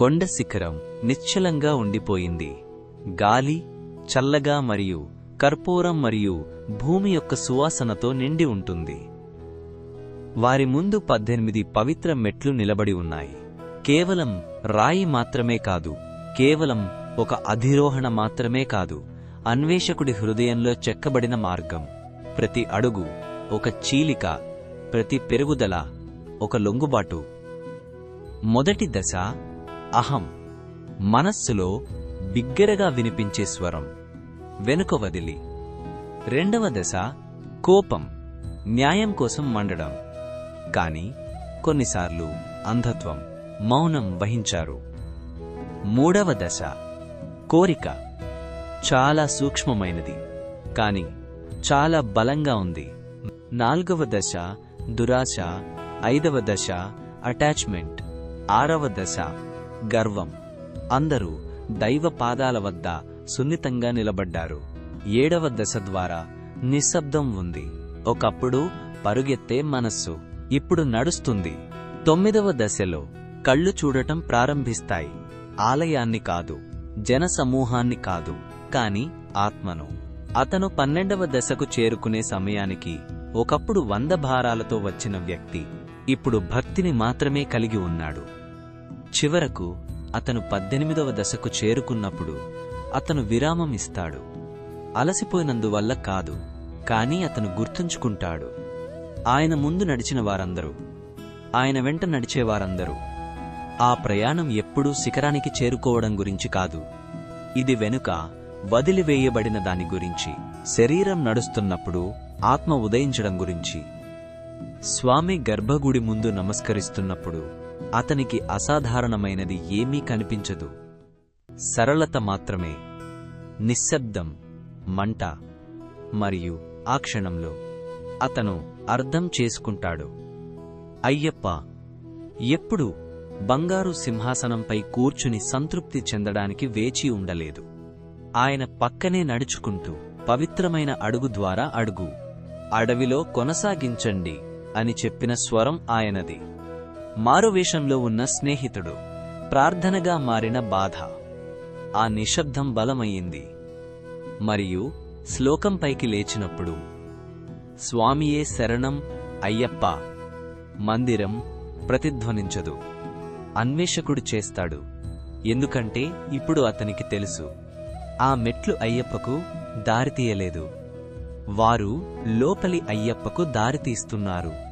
కొండ శిఖరం నిశ్చలంగా ఉండిపోయింది. గాలి చల్లగా మరియు కర్పూరం మరియు భూమి యొక్క సువాసనతో నిండి ఉంటుంది. వారి ముందు పద్దెనిమిది పవిత్ర మెట్లు నిలబడి ఉన్నాయి. కేవలం రాయి మాత్రమే కాదు కేవలం ఒక అధిరోహణ మాత్రమే కాదు అన్వేషకుడి హృదయంలో చెక్కబడిన మార్గం. ప్రతి అడుగు ఒక చీలిక ప్రతి పెరుగుదల ఒక లొంగుబాటు. మొదటి దశ అహం మనస్సులో బిగ్గరగా వినిపించే స్వరం. వెనుక వదిలి. రెండవ దశ కోపం న్యాయం కోసం మండడం. కాని కొన్నిసార్లు అంధత్వం మౌనం వహించారు. మూడవ దశ కోరిక. చాలా సూక్ష్మమైనది కాని చాలా బలంగా ఉంది. నాల్గవ దశ దురాశ. ఐదవ దశ అటాచ్మెంట్. ఆరవ దశ గర్వం. అందరూ దైవ పాదాల వద్ద సున్నితంగా నిలబడ్డారు. ఏడవ దశ ద్వారా నిశ్శబ్దం ఉంది. ఒకప్పుడు పరుగెత్తే మనస్సు ఇప్పుడు నడుస్తుంది. తొమ్మిదవ దశలో కళ్ళు చూడటం ప్రారంభిస్తాయి. ఆలయాన్ని కాదు జనసమూహాన్ని కాదు కాని ఆత్మను. అతను పన్నెండవ దశకు చేరుకునే సమయానికి ఒకప్పుడు వంద భారాలతో వచ్చిన వ్యక్తి ఇప్పుడు భక్తిని మాత్రమే కలిగి ఉన్నాడు. చివరకు అతను పద్దెనిమిదవ దశకు చేరుకున్నప్పుడు అతను విరామం ఇస్తాడు. అలసిపోయినందువల్ల కాదు కాని అతను గుర్తుంచుకుంటాడు. ఆయన ముందు నడిచిన వారందరూ ఆయన వెంట నడిచేవారందరూ ఆ ప్రయాణం ఎప్పుడూ శిఖరానికి చేరుకోవడం గురించి కాదు. ఇది వెనుక వదిలివేయబడిన దాని గురించి శరీరం నడుస్తున్నప్పుడు ఆత్మ ఉదయించడం గురించి. స్వామి గర్భగుడి ముందు నమస్కరిస్తున్నప్పుడు అతనికి అసాధారణమైనది ఏమీ కనిపించదు. సరళత మాత్రమే. నిశ్శబ్దం మంట మరియు ఆ క్షణంలో అతను అర్థం చేసుకుంటాడు. అయ్యప్ప ఎప్పుడు బంగారు సింహాసనంపై కూర్చుని సంతృప్తి చెందడానికి వేచి ఉండలేదు. ఆయన పక్కనే నడుచుకుంటూ పవిత్రమైన అడుగు ద్వారా అడుగు అడవిలో కొనసాగించండి అని చెప్పిన స్వరం ఆయనది. మారువేషంలో ఉన్న స్నేహితుడు. ప్రార్థనగా మారిన బాధ. ఆ నిశ్శబ్దం బలమయ్యింది. మరియు శ్లోకంపైకి లేచినప్పుడు స్వామియే శరణం అయ్యప్ప. మందిరం ప్రతిధ్వనించదు. అన్వేషకుడు చేస్తాడు. ఎందుకంటే ఇప్పుడు అతనికి తెలుసు. ఆ మెట్లు అయ్యప్పకు దారితీయలేదు. వారు లోపలి అయ్యప్పకు దారితీస్తున్నారు.